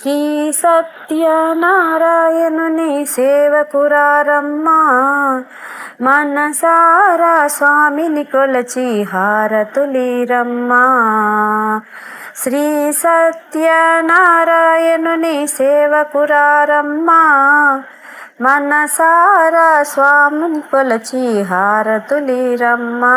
శ్రీ సత్యనారాయణుని సేవకురారమ్మా మనసారా స్వామిని కొలచి హారతులీరమ్మా. శ్రీ సత్యనారాయణుని సేవకురారమ్మా మనసారా స్వామిని కొలచి హారతులీరమ్మా.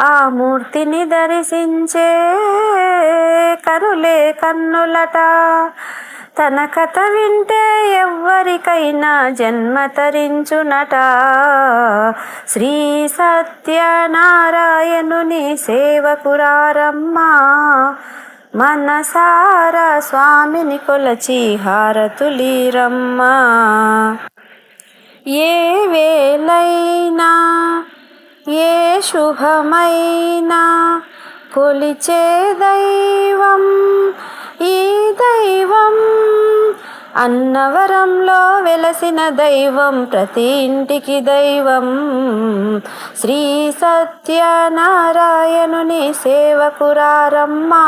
ఆ మూర్తిని దర్శించే కరులే కన్నులట. తన కథ వింటే ఎవ్వరికైనా జన్మ తరించునట. శ్రీ సత్యనారాయణుని సేవకురారమ్మా మనసారా స్వామిని కొలచి హారతులీరమ్మా. ఏ వేలై శుభమైనా కొలిచే దైవం ఈ దైవం అన్నవరంలో వెలసిన దైవం ప్రతి ఇంటికి దైవం. శ్రీ సత్యనారాయణుని సేవకురారమ్మా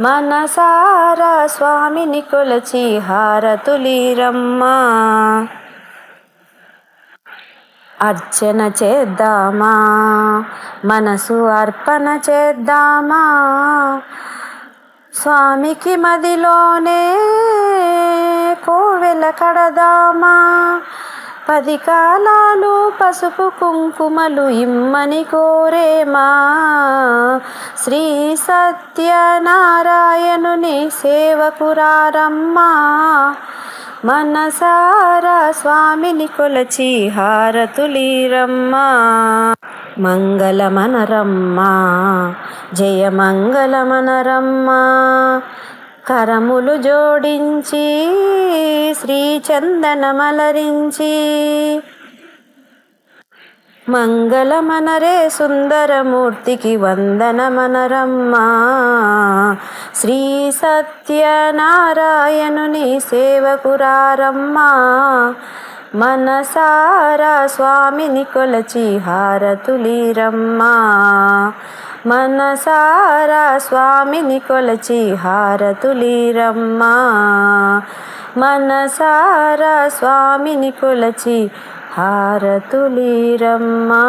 మనసారా స్వామిని కొలచి హారతులీరమ్మా. అర్చన చేద్దామా? మనసు అర్పణ చేద్దామా? స్వామికి మదిలోనే కోవెల కడదామా? పది కాలాలు పసుపు కుంకుమలు ఇమ్మని కోరేమా? శ్రీ సత్యనారాయణుని సేవకురారమ్మా. మనసారా స్వామిని కొలచి హారతులీరమ్మా. మంగళమనరమ్మ జయ మంగళమనరమ్మ. కరములు జోడించి శ్రీచందనమలరించి మంగళమనరే సుందరమూర్తికి వందనమనరమ్మా. శ్రీ సత్యనారాయణుని సేవకురారమ్మా మనసారా స్వామిని కొలచి హారతులీరమ్మా. మనసారా స్వామిని కొలచి హారతులీరమ్మా. మనసారా స్వామిని కొలచి హారతులీరమ్మా